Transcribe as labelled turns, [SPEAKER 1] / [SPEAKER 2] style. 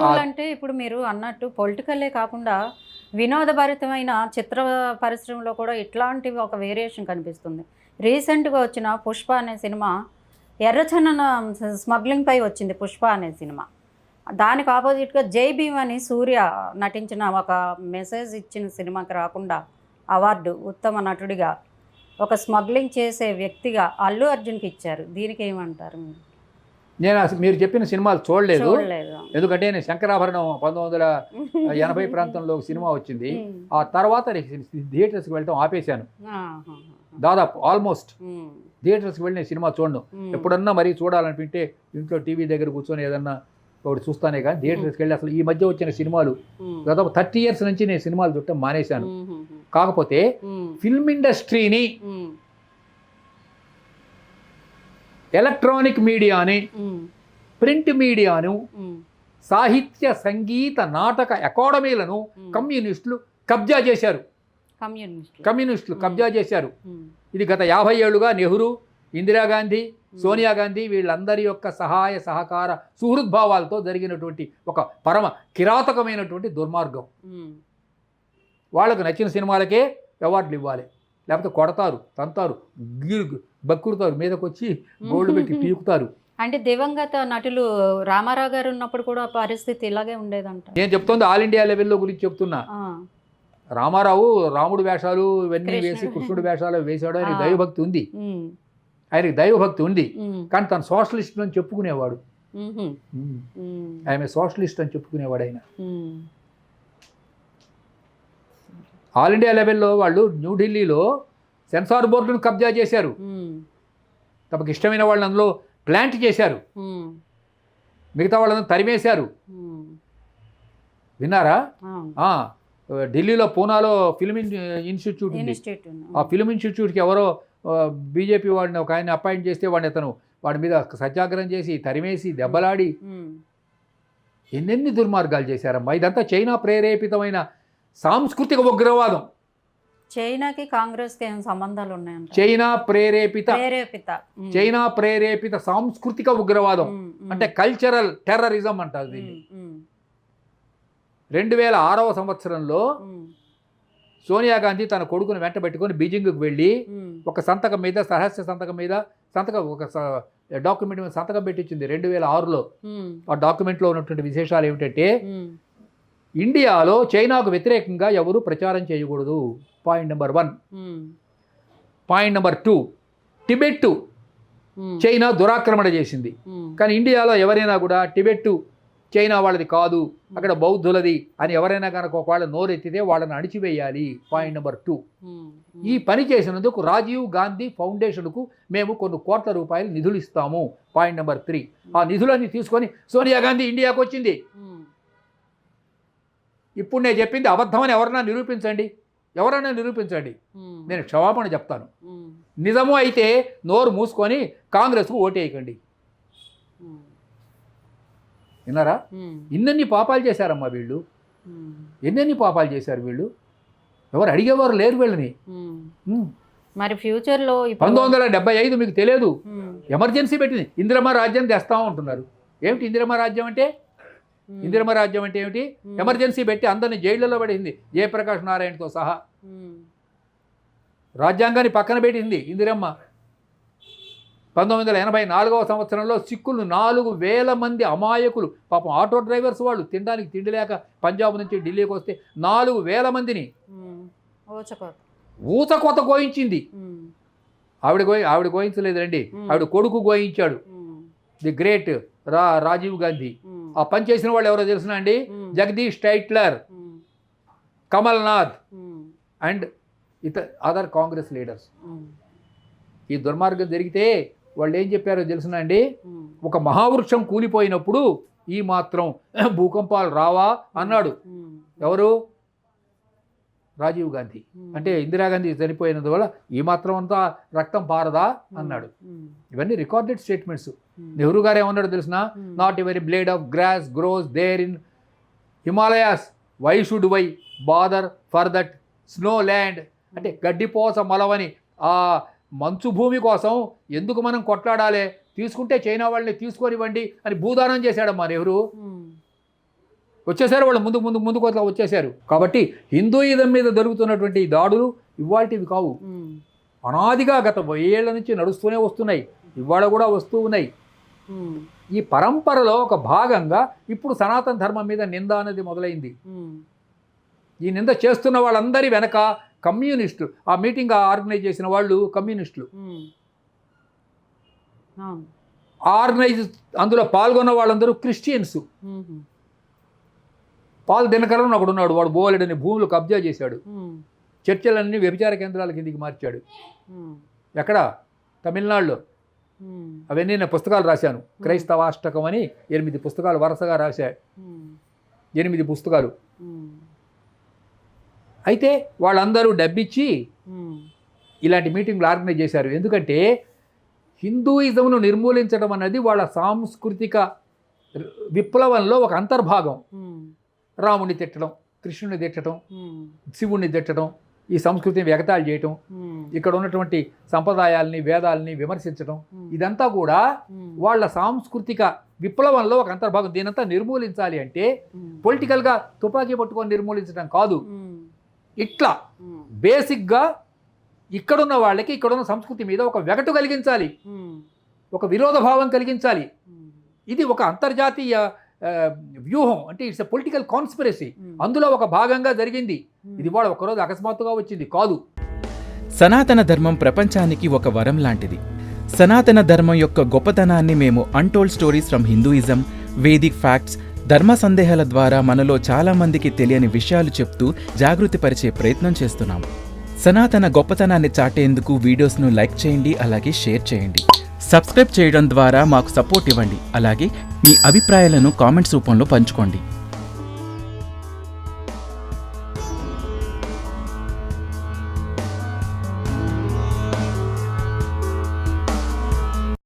[SPEAKER 1] హిందువులు అంటే ఇప్పుడు మీరు అన్నట్టు పొలిటికల్లే కాకుండా వినోదభరితమైన చిత్ర పరిశ్రమలో కూడా ఇట్లాంటివి ఒక వేరియేషన్ కనిపిస్తుంది. రీసెంట్గా వచ్చిన పుష్ప అనే సినిమా ఎర్రచందన స్మగ్లింగ్ పై వచ్చింది పుష్ప అనే సినిమా. దానికి ఆపోజిట్గా జై భీమ్ అని సూర్య నటించిన ఒక మెసేజ్ ఇచ్చిన సినిమాకి రాకుండా అవార్డు ఉత్తమ నటుడిగా ఒక స్మగ్లింగ్ చేసే వ్యక్తిగా అల్లు అర్జున్కి ఇచ్చారు. దీనికి ఏమంటారు మీరు?
[SPEAKER 2] నేను మీరు చెప్పిన సినిమాలు చూడలేదు ఎందుకంటే నేను శంకరాభరణం పంతొమ్మిది వందల ఎనభై ప్రాంతంలో ఒక సినిమా వచ్చింది ఆ తర్వాత థియేటర్స్కి వెళ్ళటం ఆపేశాను. దాదాపు ఆల్మోస్ట్. థియేటర్స్కి వెళ్ళి నేను సినిమా చూడను. ఎప్పుడన్నా మరీ చూడాలనిపింటే ఇంట్లో టీవీ దగ్గర కూర్చొని ఏదన్నా ఒకటి చూస్తానే కానీ థియేటర్స్కి వెళ్ళి అసలు ఈ మధ్య వచ్చిన సినిమాలు. దాదాపు థర్టీ ఇయర్స్ నుంచి నేను సినిమాలు చూడటం మానేశాను. కాకపోతే. ఫిల్మ్ ఇండస్ట్రీని ఎలక్ట్రానిక్ మీడియాని. ప్రింట్ మీడియాను. సాహిత్య సంగీత నాటక అకాడమీలను. కమ్యూనిస్టులు కబ్జా చేశారు
[SPEAKER 1] కమ్యూనిస్ట్
[SPEAKER 2] కమ్యూనిస్టులు కబ్జా చేశారు. ఇది గత యాభై ఏళ్ళుగా నెహ్రూ ఇందిరాగాంధీ సోనియా గాంధీ వీళ్ళందరి యొక్క సహాయ సహకార సుహృద్భావాలతో జరిగినటువంటి ఒక పరమ కిరాతకమైనటువంటి దుర్మార్గం. వాళ్ళకు నచ్చిన సినిమాలకే అవార్డులు ఇవ్వాలి లేకపోతే కొడతారు తంతారు బక్కురుతారు మీదకి వచ్చి గోల్డ్ పెట్టి పీకుతారు
[SPEAKER 1] అంటే దివంగత నటులు రామారావు గారు ఉన్నప్పుడు కూడా పరిస్థితి ఇలాగే ఉండేదంట
[SPEAKER 2] నేను చెప్తోంది ఆల్ ఇండియా లెవెల్లో గురించి చెప్తున్నా. రామారావు రాముడు వేషాలు ఇవన్నీ వేసి
[SPEAKER 1] కృష్ణుడు.
[SPEAKER 2] వేషాలు వేశాడు ఆయనకి. దైవభక్తి ఉంది. ఆయనకి దైవభక్తి ఉంది. కానీ తను సోషలిస్ట్ అని చెప్పుకునేవాడు. ఆమె సోషలిస్ట్ అని చెప్పుకునేవాడు ఆయన. ఆల్ ఇండియా లెవెల్లో వాళ్ళు న్యూఢిల్లీలో సెన్సార్ బోర్డును కబ్జా చేశారు. తమకు ఇష్టమైన వాళ్ళని అందులో ప్లాంట్ చేశారు. మిగతా వాళ్ళని తరిమేశారు. విన్నారా ఢిల్లీలో పూనాలో ఫిల్మ్ ఇన్- ఇన్స్టిట్యూట్ ఉంది. ఆ ఫిల్మ్ ఇన్స్టిట్యూట్కి ఎవరో బీజేపీ వాడిని ఒక ఆయన అపాయింట్ చేస్తే వాడిని అతను వాడి మీద సత్యాగ్రహం చేసి తరిమేసి దెబ్బలాడి. ఎన్నెన్ని దుర్మార్గాలు చేశారమ్మా ఇదంతా చైనా ప్రేరేపితమైన సాంస్కృతిక ఉగ్రవాదం
[SPEAKER 1] చైనాకి కాంగ్రెస్కి ఏం సంబంధాలు ఉన్నాయంట
[SPEAKER 2] చైనా ప్రేరేపిత
[SPEAKER 1] ప్రేరేపిత.
[SPEAKER 2] చైనా ప్రేరేపిత సాంస్కృతిక ఉగ్రవాదం. అంటే కల్చరల్ టెర్రరిజం అంటారు దీన్ని. రెండు వేల ఆరవ సంవత్సరంలో. సోనియా గాంధీ తన కొడుకును వెంట పెట్టుకొని బీజింగ్కి వెళ్ళి. ఒక సంతకం మీద రహస్య సంతకం మీద సంతకం ఒక డాక్యుమెంట్ మీద సంతకం పెట్టించింది రెండు వేల ఆరులో. ఆ డాక్యుమెంట్లో ఉన్నటువంటి విశేషాలు ఏమిటంటే. ఇండియాలో చైనాకు వ్యతిరేకంగా ఎవరు ప్రచారం చేయకూడదు point number one. Point number two Tibet. China దురాక్రమణ చేసింది.
[SPEAKER 1] ఉమ్.
[SPEAKER 2] కానీ ఇండియాలో ఎవరైనా కూడా టిబెట్ చైనా వాళ్ళది కాదు అక్కడ బౌద్ధులది అని ఎవరైనా కనుక ఒకవేళ నోరెత్తితే వాళ్ళని అణిచివేయాలి. Point number two. ఈ పని చేసినందుకు రాజీవ్ గాంధీ ఫౌండేషన్కు మేము కొన్ని కోట్ల రూపాయలు నిధులు ఇస్తాము. పాయింట్ నెంబర్ త్రీ ఆ నిధులన్నీ తీసుకొని సోనియా గాంధీ ఇండియాకు వచ్చింది
[SPEAKER 1] ఉమ్.
[SPEAKER 2] ఇప్పుడు నేను చెప్పింది అబద్ధమని ఎవరైనా నిరూపించండి. ఎవరైనా నిరూపించండి. నేను క్షమాపణ చెప్తాను. నిజము అయితే నోరు మూసుకొని కాంగ్రెస్కు ఓటేయకండి. విన్నారా. ఇన్నెన్ని పాపాలు చేశారమ్మా వీళ్ళు. ఎన్నెన్ని పాపాలు చేశారు వీళ్ళు ఎవరు అడిగేవారు లేరు వీళ్ళని.
[SPEAKER 1] మరి ఫ్యూచర్లో ఇప్పుడు
[SPEAKER 2] పంతొమ్మిది వందల డెబ్బై ఐదు మీకు తెలియదు. ఎమర్జెన్సీ పెట్టింది ఇందిరమ్మ రాజ్యం తెస్తా ఉంటున్నారు ఏమిటి ఇందిరమ్మ రాజ్యం అంటే
[SPEAKER 1] ఉమ్.
[SPEAKER 2] ఇందిరమ్మ రాజ్యం అంటే ఏమిటి. ఎమర్జెన్సీ పెట్టి అందరిని జైళ్ళలో పడింది జయప్రకాష్ నారాయణతో సహా. రాజ్యాంగాన్ని పక్కన పెట్టింది ఇందిరమ్మ పంతొమ్మిది వందల ఎనభై నాలుగవ సంవత్సరంలో సిక్కులు నాలుగు వేల మంది అమాయకులు పాపం ఆటో డ్రైవర్స్ వాళ్ళు తినడానికి తిండి లేక పంజాబ్ నుంచి ఢిల్లీకి వస్తే నాలుగు వేల మందిని ఊత కొత్త గోయించింది. ఆవిడ గోయి ఆవిడ గోయించలేదు రండి. ఆవిడ కొడుకు గోయించాడు. ది గ్రేట్ రా రాజీవ్ గాంధీ. ఆ పని చేసిన వాళ్ళు ఎవరో తెలుసునా అండి. Jagdish Tytler
[SPEAKER 1] um.
[SPEAKER 2] Kamal Nath
[SPEAKER 1] um.
[SPEAKER 2] And ఇత అదర్ కాంగ్రెస్ లీడర్స్. ఈ దుర్మార్గం జరిగితే వాళ్ళు ఏం చెప్పారో తెలుసునా అండి. ఒక మహావృక్షం కూలిపోయినప్పుడు ఈ మాత్రం భూకంపాలు రావా అన్నాడు. ఎవరు రాజీవ్ గాంధీ. అంటే ఇందిరాగాంధీ చనిపోయినందువల్ల ఈ మాత్రం అంతా రక్తం పారదా అన్నాడు. ఇవన్నీ రికార్డెడ్ స్టేట్మెంట్స్. నెహ్రూ గారు ఏమన్నాడు తెలిసిన. Not every blade of grass grows there in Himalayas why should we bother for that snow land అంటే గడ్డిపోస మలవని ఆ మంచు భూమి కోసం ఎందుకు మనం కొట్లాడాలి తీసుకుంటే చైనా వాళ్ళని తీసుకొనివ్వండి అని భూదానం చేశాడమ్మా నెహ్రూ. వచ్చేసారు వాళ్ళు ముందు ముందు ముందుకు అట్లా వచ్చేసారు కాబట్టి హిందూయిజం మీద జరుగుతున్నటువంటి దాడులు ఇవాళటివి కావు. అనాదిగా గత ఏళ్ళ నుంచి నడుస్తూనే వస్తున్నాయి. ఇవాళ కూడా వస్తూ ఉన్నాయి. ఈ పరంపరలో ఒక భాగంగా ఇప్పుడు సనాతన ధర్మం మీద నింద అనేది మొదలైంది. ఈ నింద చేస్తున్న వాళ్ళందరి వెనక కమ్యూనిస్టు ఆ మీటింగ్ ఆర్గనైజ్ చేసిన వాళ్ళు కమ్యూనిస్టులు. ఆర్గనైజ్ అందులో పాల్గొన్న వాళ్ళందరూ క్రిస్టియన్స్. పాల్ దినకరన్ ఒకడు ఉన్నాడు వాడు బోలెడని భూములు కబ్జా చేశాడు. చర్చలన్నీ వ్యభిచార కేంద్రాల కిందికి మార్చాడు. ఎక్కడ? తమిళనాడులో. అవన్నీ నేను పుస్తకాలు రాశాను. క్రైస్తవాష్టకం అని ఎనిమిది పుస్తకాలు వరుసగా రాశా. ఎనిమిది పుస్తకాలు. అయితే వాళ్ళందరూ డబ్బిచ్చి ఇలాంటి మీటింగ్లు ఆర్గనైజ్ చేశారు. ఎందుకంటే హిందూయిజంను నిర్మూలించడం అన్నది వాళ్ళ సాంస్కృతిక విప్లవంలో ఒక అంతర్భాగం. రాముడిని తిట్టడం కృష్ణుని తిట్టడం శివుణ్ణి తిట్టడం ఈ సంస్కృతిని ఎగతాళి చేయటం ఇక్కడ ఉన్నటువంటి సంప్రదాయాల్ని వేదాలని విమర్శించడం ఇదంతా కూడా వాళ్ళ సాంస్కృతిక విప్లవంలో ఒక అంతర్భాగం. దీనంతా నిర్మూలించాలి అంటే పొలిటికల్గా తుపాకీ పట్టుకొని నిర్మూలించడం కాదు. ఇట్లా బేసిక్గా ఇక్కడున్న వాళ్ళకి ఇక్కడున్న సంస్కృతి మీద ఒక వెగటు కలిగించాలి. ఒక విరోధ భావం కలిగించాలి. ఇది ఒక అంతర్జాతీయ వ్యూహం అంటే it's a political conspiracy.
[SPEAKER 1] Um,
[SPEAKER 2] అందులో ఒక భాగంగా జరిగింది.
[SPEAKER 1] ఉమ్.
[SPEAKER 2] ఇది వాళ్ళ ఒకరోజు అకస్మాత్తుగా వచ్చింది. కాదు.
[SPEAKER 3] సనాతన ధర్మం ప్రపంచానికి ఒక వరం లాంటిది. సనాతన ధర్మం యొక్క గొప్పతనాన్ని మేము untold stories from Hinduism Vedic facts ధర్మ సందేహాల ద్వారా మనలో చాలా మందికి తెలియని విషయాలు చెప్తూ జాగృతిపరిచే ప్రయత్నం చేస్తున్నాము. సనాతన గొప్పతనాన్ని చాటేందుకు వీడియోస్ను లైక్ చేయండి అలాగే షేర్ చేయండి. సబ్స్క్రైబ్ చేయడం ద్వారా మాకు సపోర్ట్ ఇవ్వండి. అలాగే మీ అభిప్రాయాలను కామెంట్స్ రూపంలో పంచుకోండి.